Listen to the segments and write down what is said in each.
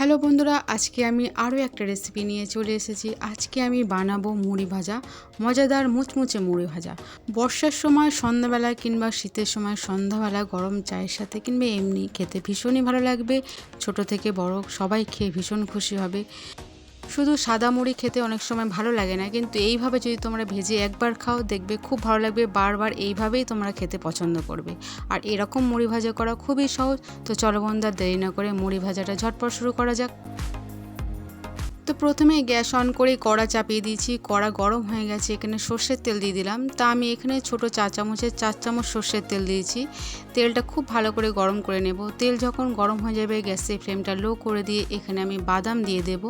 Hello বন্ধুরা, আজকে আমি আরও একটা রেসিপি নিয়ে চলে এসেছি। আজকে আমি বানাবো মুড়ি ভাজা, মজাদার মুচমুচে মুড়ি ভাজা। বর্ষার সময়, সন্ধ্যাবেলা কিংবা শীতের সময়, সন্ধ্যাবেলা গরম চায়ের সাথে কিংবা এমনি খেতে ভীষণই ভালো লাগবে। ছোট থেকে বড় সবাই খেয়ে ভীষণ খুশি হবে। শুধু সাদা মুড়ি খেতে অনেক সময় ভালো লাগে না, কিন্তু এইভাবে যদি তোমরা ভেজে একবার খাও, দেখবে খুব ভালো লাগবে, বারবার এইভাবেই তোমরা খেতে পছন্দ করবে। আর এরকম মুড়ি ভাজা করা খুবই সহজ, তো চলো বন্ধুরা দেরি না করে মুড়ি ভাজাটা ঝটপট শুরু করা যাক। তো প্রথমে গ্যাস অন করে কড়া চাপিয়ে দিয়েছি। কড়া গরম হয়ে গেছে, এখানে সর্ষের তেল দিয়ে দিলাম। তা আমি এখানে ছোট চা চামচের চার চামচ সর্ষের তেল দিয়েছি। তেলটা খুব ভালো করে গরম করে নেব। তেল যখন গরম হয়ে যাবে, গ্যাসের ফ্লেমটা লো করে দিয়ে এখানে আমি বাদাম দিয়ে দেব।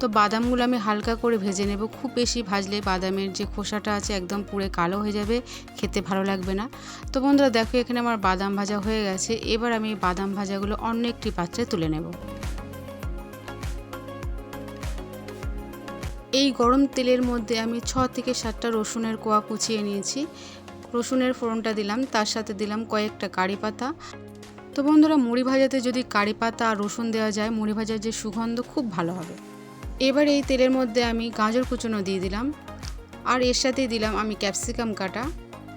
তো বাদামগুলো আমি হালকা করে ভেজে নেব। খুব বেশি ভাজলে বাদামের যে খোসাটা আছে একদম পুরো কালো হয়ে যাবে, খেতে ভালো লাগবে না। তো বন্ধুরা, দেখো এখানে আমার বাদাম ভাজা হয়ে গেছে। এবার আমি বাদাম ভাজাগুলো অন্য একটি পাত্রে তুলে নেব। এই গরম তেলের মধ্যে আমি ছ থেকে সাতটা রসুনের কোয়া কুচিয়ে নিয়েছি। রসুনের ফোড়নটা দিলাম, তার সাথে দিলাম কয়েকটা কারি পাতা। তো বন্ধুরা, মুড়ি ভাজাতে যদি কারি পাতা আর রসুন দেওয়া যায়, মুড়ি ভাজার যে সুগন্ধ খুব ভালো হবে। এবার এই তেলের মধ্যে আমি গাজর কুচনো দিয়ে দিলাম। আর এর সাথে দিলাম আমি ক্যাপসিকাম কাটা।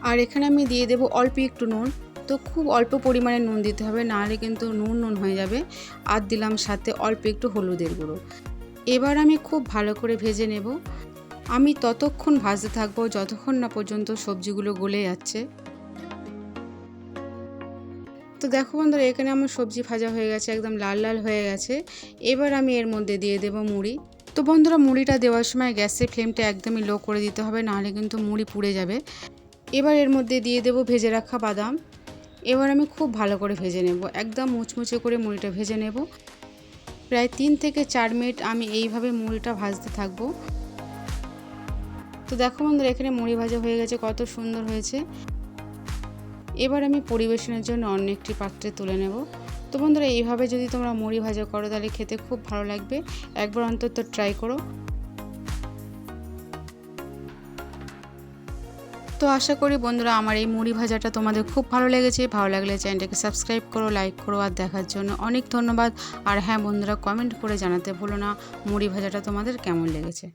আর এখানে আমি দিয়ে দেবো অল্প একটু নুন। তো খুব অল্প পরিমাণে নুন দিতে হবে, নাহলে কিন্তু নুন নুন হয়ে যাবে। আর দিলাম সাথে অল্প একটু হলুদের গুঁড়ো। এবার আমি খুব ভালো করে ভেজে নেব। আমি ততক্ষণ ভাজতে থাকব যতক্ষণ না পর্যন্ত সবজিগুলো গলে যাচ্ছে। তো দেখো বন্ধুরা, এখানে আমার সবজি ভাজা হয়ে গেছে, একদম লাল লাল হয়ে গেছে। এবার আমি এর মধ্যে দিয়ে দেব মুড়ি। তো বন্ধুরা, মুড়িটা দেওয়ার সময় গ্যাসের ফ্লেমটা একদমই লো করে দিতে হবে, নাহলে কিন্তু মুড়ি পুড়ে যাবে। এবার এর মধ্যে দিয়ে দেব ভেজে রাখা বাদাম। এবার আমি খুব ভালো করে ভেজে নেব, একদম মুচমুচে করে মুড়িটা ভেজে নেব। প্রায় তিন থেকে চার মিনিট আমি এইভাবে মুড়িটা ভাজতে থাকব। তো দেখো বন্ধুরা, এখানে মুড়ি ভাজা হয়ে গেছে, কত সুন্দর হয়েছে। এবার আমি পরিবেশনের জন্য অন্য একটি পাত্রে তুলে নেব। তো বন্ধুরা, এইভাবে যদি তোমরা মুড়ি ভাজা করো, তাহলে খেতে খুব ভালো লাগবে। একবার অন্তত ট্রাই করো। তো আশা করি বন্ধুরা আমার এই মুড়ি ভাজাটা তোমাদের খুব ভালো লেগেছে। ভালো লাগলে চ্যানেলটাকে সাবস্ক্রাইব করো, লাইক করো আর দেখার জন্য অনেক ধন্যবাদ। আর হ্যাঁ বন্ধুরা কমেন্ট করে জানাতে ভুলো না মুড়ি ভাজাটা তোমাদের কেমন লেগেছে।